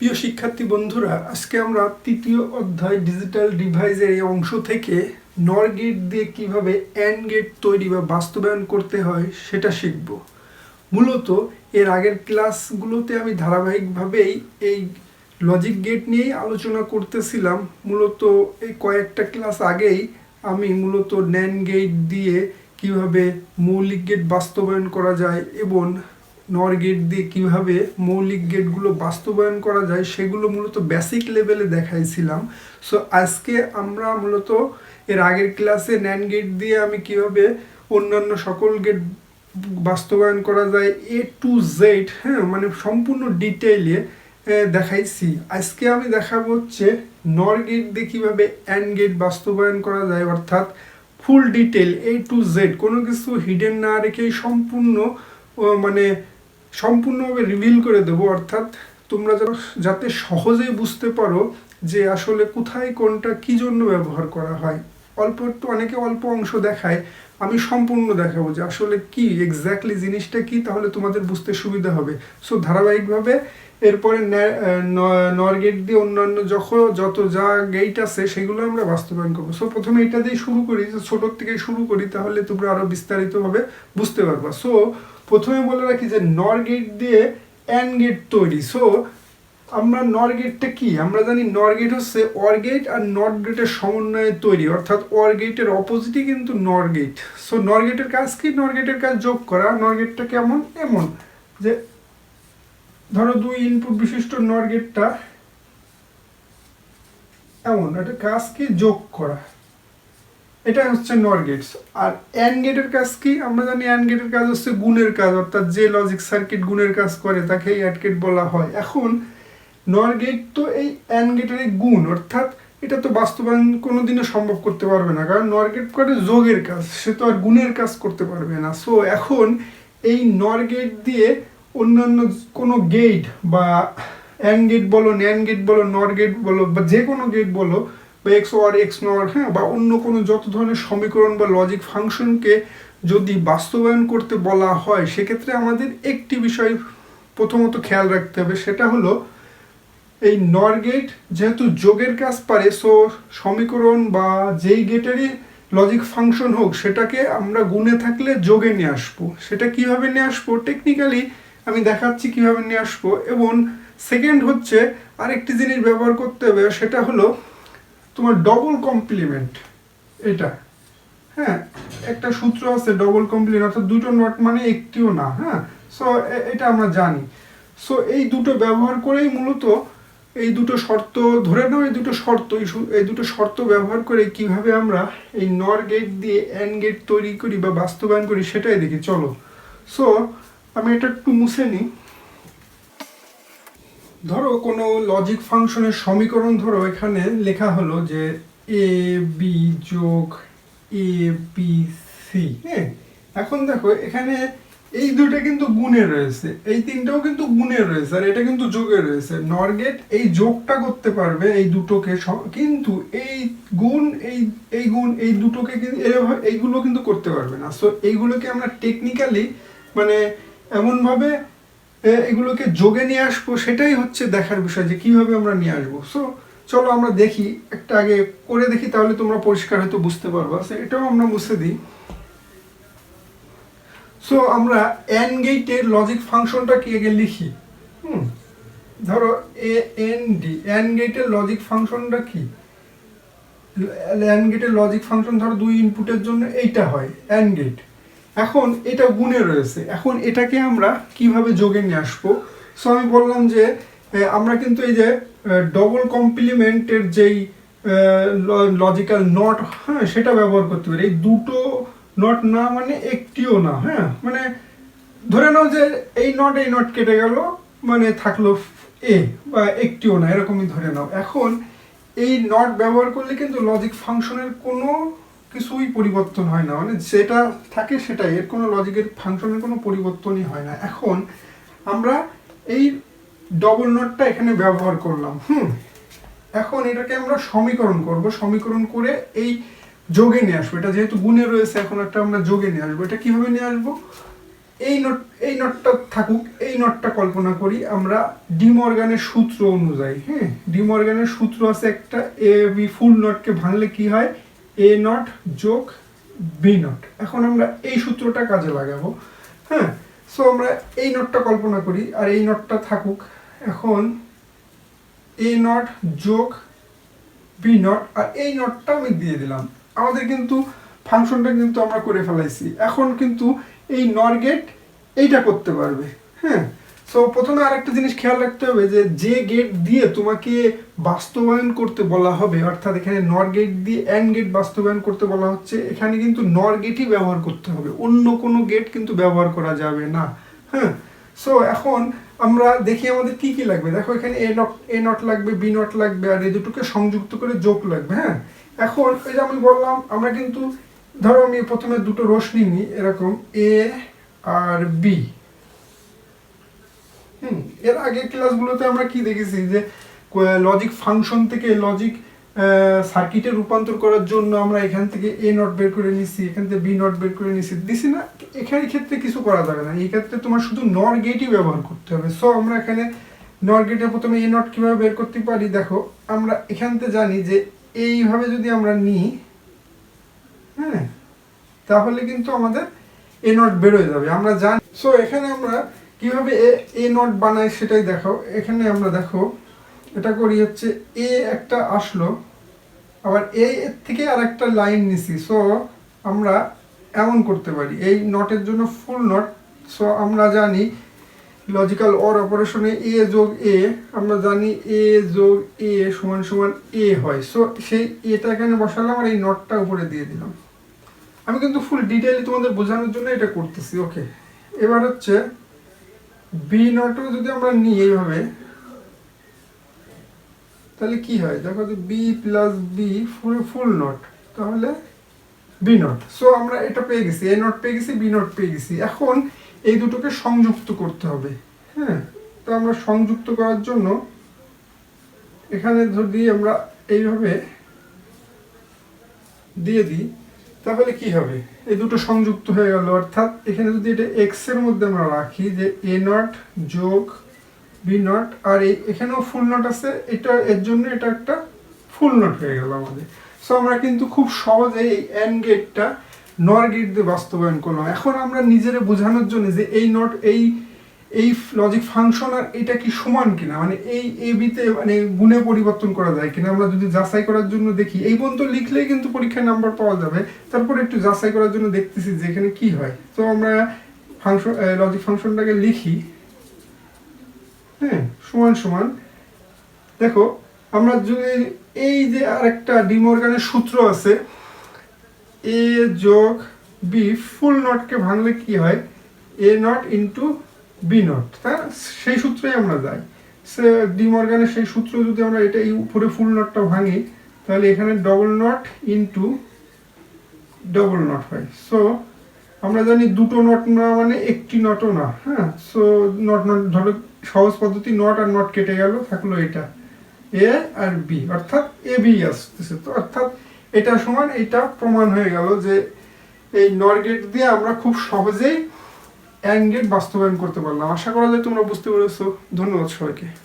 প্রিয় শিক্ষার্থী বন্ধুরা, আজকে আমরা তৃতীয় অধ্যায় ডিজিটাল ডিভাইসের এই অংশ থেকে নর গেট দিয়ে কীভাবে অ্যান্ড গেট তৈরি বা বাস্তবায়ন করতে হয় সেটা শিখব। মূলত এর আগের ক্লাসগুলোতে আমি ধারাবাহিকভাবেই এই লজিক গেট নিয়েই আলোচনা করতেছিলাম। মূলত এই কয়েকটা ক্লাস আগেই আমি মূলত ন্যান গেট দিয়ে কীভাবে মৌলিক গেট বাস্তবায়ন করা যায় এবং নর গেট দিয়ে কীভাবে মৌলিক গেটগুলো বাস্তবায়ন করা যায় সেগুলো মূলত বেসিক লেভেলে দেখাইছিলাম। সো আজকে আমরা মূলত এর আগের ক্লাসে ন্যান গেট দিয়ে আমি কীভাবে অন্যান্য সকল গেট বাস্তবায়ন করা যায় এ টু জেড হ্যাঁ মানে সম্পূর্ণ ডিটেইলে দেখাইছি। আজকে আমি দেখাবো হচ্ছে নর গেট দিয়ে কীভাবে অ্যান্ড গেট বাস্তবায়ন করা যায়, অর্থাৎ full detail A to Z কোনো কিছু হিডেন না রেখেই সম্পূর্ণ মানে সম্পূর্ণভাবে রিভিল করে দেব, অর্থাৎ তোমরা যাতে সহজেই বুঝতে পারো যে আসলে কোথায় কোনটা কি জন্য ব্যবহার করা হয়। অল্প একটু অনেকে অল্প অংশ দেখায়, আমি সম্পূর্ণ দেখাবো যে আসলে কি এক্স্যাক্টলি জিনিসটা কি, তাহলে তোমাদের বুঝতে সুবিধা হবে। সো ধারাবাহিকভাবে এরপরে নর গেট দিয়ে অন্যান্য যখন যত যা গেট আছে, সেগুলো আমরা বাস্তবায়ন করব। সো প্রথমে এটা দিয়ে শুরু করি ছোটোর থেকে শুরু করি, তাহলে তোমরা আরও বিস্তারিতভাবে বুঝতে পারবা। সো প্রথমে বলে রাখি যে নর গেট দিয়ে অ্যান গেট তৈরি। সো আমরা নর গেটটা কি? আমরা জানি নর গেট হচ্ছে অর গেট আর নট গেটের সমন্বয়ে তৈরি। অর্থাৎ অর গেটের অপোজিটই কিন্তু নর গেট। সো নর গেটের কাজ কি? নর গেটের কাজ যোগ করা। নর গেটটা কেমন? এমন যে ধরো দুই ইনপুট বিশিষ্ট নর গেটটা এমন। একটা কাজ কি যোগ করা। এটা হচ্ছে নর গেটস আর অ্যান গেটের কাজ কি? আমরা জানি অ্যান্ড গেটের কাজ হচ্ছে গুণের কাজ, অর্থাৎ যে লজিক সার্কিট গুণের কাজ করে তাকে অ্যাড গেট বলা হয়। এখন নর গেট তো এই অ্যান্ড গেটের গুণ, অর্থাৎ এটা তো বাস্তবায়ন কোনো দিনও সম্ভব করতে পারবে না, কারণ নর গেট করে যোগের কাজ, সে তো আর গুণের কাজ করতে পারবে না। সো এখন এই নর গেট দিয়ে অন্যান্য কোনো গেট বা অ্যান গেট বলো ন্যান গেট বলো নর গেট বলো, বা যে কোনো গেট বলো বা এক্স ওয়ার এক্স নর হ্যাঁ বা অন্য কোনো যত ধরনের সমীকরণ বা লজিক ফাংশনকে যদি বাস্তবায়ন করতে বলা হয়, সেক্ষেত্রে আমাদের একটি বিষয় প্রথমত খেয়াল রাখতে হবে, সেটা হলো এই নর গেট যেহেতু যোগের কাজ পারে সো সমীকরণ বা যেই গেটেরই লজিক ফাংশন হোক, সেটাকে আমরা গুণে থাকলে যোগে নিয়ে আসব। সেটা কীভাবে নিয়ে আসব? টেকনিক্যালি আমি দেখাচ্ছি কীভাবে নিয়ে আসব, এবং সেকেন্ড হচ্ছে আরেকটি জিনিস ব্যবহার করতে হবে, সেটা হলো তোমার ডবল কমপ্লিমেন্ট এটা। হ্যাঁ একটা সূত্র আছে ডবল কমপ্লিমেন্ট অর্থাৎ দুটো নট মানে একটিও না হ্যাঁ? সো এটা আমরা জানি। সো এই দুটো ব্যবহার করেই মূলত এই দুটো শর্ত, ধরে নাও এই দুটো শর্ত, এই দুটো শর্ত ব্যবহার করে কীভাবে আমরা এই নর গেট দিয়ে অ্যান্ড গেট তৈরি করি বা বাস্তবায়ন করি সেটাই দেখি, চলো। সো আমি এটা একটু মুছে নিই। ধরো কোনো লজিক ফাংশনের সমীকরণ ধরো এখানে লেখা হলো যে এ বি যোগ এ বি সি হ্যাঁ? এখন দেখো এখানে এই দুটো কিন্তু গুণে রয়েছে, এই তিনটাও কিন্তু গুণে রয়েছে, আর এটা কিন্তু যোগে রয়েছে। নরগেট এই যোগটা করতে পারবে এই দুটোকে কিন্তু এই গুণ, এই এই গুণ, এই দুটোকে কিন্তু এইগুলো কিন্তু করতে পারবে না। সো এইগুলোকে আমরা টেকনিক্যালি মানে এমনভাবে এগুলোকে যোগে নিয়ে আসব, সেটাই হচ্ছে দেখার বিষয় যে কীভাবে আমরা নিয়ে আসব। সো চলো আমরা দেখি, একটা আগে করে দেখি, তাহলে তোমরা পরিষ্কার হয়তো বুঝতে পারবা। এটাও আমরা মুছে দিই। সো আমরা এন গেটের লজিক ফাংশনটা কি আগে লিখি? হুম, ধরো এ এন ডি এন গেটের লজিক ফাংশনটা কি? এন গেটের লজিক ফাংশন ধরো দুই ইনপুটের জন্য এইটা হয় এন গেট এখন এটা গুণে রয়েছে। এখন এটাকে আমরা কীভাবে যোগে নিয়ে আসব? সো আমি বললাম যে আমরা কিন্তু এই যে ডবল কমপ্লিমেন্টের যেই লজিক্যাল নট হ্যাঁ সেটা ব্যবহার করতে পারি। এই দুটো নট না মানে একটিও না হ্যাঁ? মানে ধরে নাও যে, এই নট এই নট কেটে গেল মানে থাকল এ বা একটিও না, এরকমই ধরে নাও। এখন এই নট ব্যবহার করলে কিন্তু লজিক ফাংশনের কোনো কিছুই পরিবর্তন হয় না। মানে যেটা থাকে সেটাই। এর কোনো লজিকের ফাংশনের কোনো পরিবর্তনই হয় না। এখন আমরা এই ডবল নটটা এখানে ব্যবহার করলাম। হুম? এখন এটাকে আমরা সমীকরণ করব। সমীকরণ করে এই যোগে নিয়ে আসব। এটা যেহেতু গুণে রয়েছে, এখন একটা আমরা যোগে নিয়ে আসব। এটা কীভাবে নিয়ে আসব? এই নোট এই নোটটা থাকুক, এই নোটটা কল্পনা করি। আমরা ডিমর্গানের সূত্র অনুযায়ী হ্যাঁ? ডিমর্গানের সূত্র আছে একটা এ বি ফুল নটকে ভাঙলে কি হয়? এ নট যোগ বি নট এখন আমরা এই সূত্রটা কাজে লাগাবো হ্যাঁ? সো আমরা এই নোটটা কল্পনা করি, আর এই নোটটা থাকুক। এখন এ নট যোগ বি নট আর এই নটটা আমি দিয়ে দিলাম। আমাদের কিন্তু ফাংশনটা কিন্তু আমরা করে ফেলাইছি। এখন কিন্তু এই নর গেট এইটা করতে পারবে হ্যাঁ? সো প্রথমে আরেকটা জিনিস খেয়াল রাখতে হবে যে যে গেট দিয়ে তোমাকে বাস্তবায়ন করতে বলা হবে, অর্থাৎ এখানে নর গেট দিয়ে অ্যান্ড গেট বাস্তবায়ন করতে বলা হচ্ছে, এখানে কিন্তু নর গেটই ব্যবহার করতে হবে। অন্য কোনো গেট কিন্তু ব্যবহার করা যাবে না। হ্যাঁ? সো এখন আমরা দেখি আমাদের কি কি লাগবে। দেখো, এখানে এ নট এ নট লাগবে বি নট লাগবে, আর এই দুটোকে সংযুক্ত করে যোগ লাগবে হ্যাঁ? এখন ওই যে আমি বললাম, আমরা কিন্তু, ধরো আমি প্রথমে দুটো রশ্মি নিই, এরকম এ আর বি এর আগে ক্লাসগুলোতে আমরা কি দেখেছি যে লজিক ফাংশন থেকে লজিক সার্কিটে রূপান্তর করার জন্য আমরা এখান থেকে এ নট বের করে নিছি, এখান থেকে বি নট বের করে নিছি। দিছি না, এখানে ক্ষেত্রে কিছু করা যাবে না। এই ক্ষেত্রে তোমার শুধু নর গেটই ব্যবহার করতে হবে। সো আমরা এখানে নর গেটের প্রথমে এ নট কীভাবে বের করতে পারি? দেখো, আমরা এখান থেকে জানি যে, এইভাবে যদি আমরা নিই হ্যাঁ তাহলে কিন্তু আমাদের এ নট বেরোয় যাবে। আমরা জানি সো এখানে আমরা কীভাবে এ এ নট বানাই সেটাই দেখো এখানে আমরা দেখো, এটা করি হচ্ছে এ একটা আসলো, আবার এ এর থেকে আর একটা লাইন নিছি। সো আমরা এমন করতে পারি। এই নটের জন্য ফুল নট। সো আমরা জানি লজিক্যাল অর অপারেশনে এ যোগ এ, আমরা জানি এ যোগ এ সমান সমান এ হয়। সো সেই এটা এখানে বসালাম আর এই নটটা উপরে দিয়ে দিলাম। আমি কিন্তু ফুল ডিটেইলি তোমাদের বোঝানোর জন্য এটা করতেছি। ওকে এবার হচ্ছে বি নটও যদি আমরা নিই এইভাবে, তাহলে কি হয়? দেখো যে B plus B full full not তাহলে বি নট সো আমরা এটা পেয়ে গেছি এ নট পেয়ে গেছি বি নট পেয়ে গেছি। এখন এই দুটোকে সংযুক্ত করতে হবে হ্যাঁ? তো আমরা সংযুক্ত করার জন্য এখানে যদি আমরা এইভাবে দিয়ে দিই তাহলে কি হবে? এই দুটো সংযুক্ত হয়ে গেল। অর্থাৎ এখানে যদি এটা এক্সের মধ্যে আমরা রাখি যে এ নট যোগ বি নট আর এই এখানেও ফুল নট আছে, এটা এর জন্য এটা একটা ফুল নট হয়ে গেল আমাদের। সো আমরা কিন্তু খুব সহজে এই এন্ড গেটটা নর গেট দিয়ে বাস্তবায়ন করলাম। এখন আমরা নিজেরে বোঝানোর জন্য যে এই নট এই এই লজিক ফাংশন আর এটা কি সমান কিনা? মানে এই এ বিতে মানে গুণে পরিবর্তন করা যায় কিনা? আমরা যদি যাচাই করার জন্য দেখি, এই পর্যন্ত লিখলেই কিন্তু পরীক্ষায় নাম্বার পাওয়া যাবে। তারপর একটু যাচাই করার জন্য দেখতেছি যে এখানে কি হয়। তো আমরা ফাংশন লজিক ফাংশনটাকে লিখি। হ্যাঁ সমান সমান। দেখো, আমরা যদি এই যে আর আরেকটা ডিমর্গানের সূত্র আছে এ যোগ বি ফুল নটকে ভাঙলে কি হয়? A not into B not না? সেই সূত্রেই আমরা যাই। সে ডিমর্গানের সেই সূত্র যদি আমরা এটা এই উপরে ফুল নটটা ভাঙি, তাহলে এখানে double not into double not হয়। সো আমরা জানি দুটো নট না মানে একটি নটও না হ্যাঁ? সো নট নট ধরো সহজ পদ্ধতি নট আর নট কেটে গেল, থাকল এটা। এ আর বি অর্থাৎ এ বি আসতেছে তো? অর্থাৎ এটা সমান এটা প্রমাণ হয়ে গেল যে এই নর গেট দিয়ে আমরা খুব সহজেই অ্যান্ড বাস্তবায়ন করতে পারলাম। আশা করা যায় তোমরা বুঝতে পেরেছ। ধন্যবাদ সবাইকে।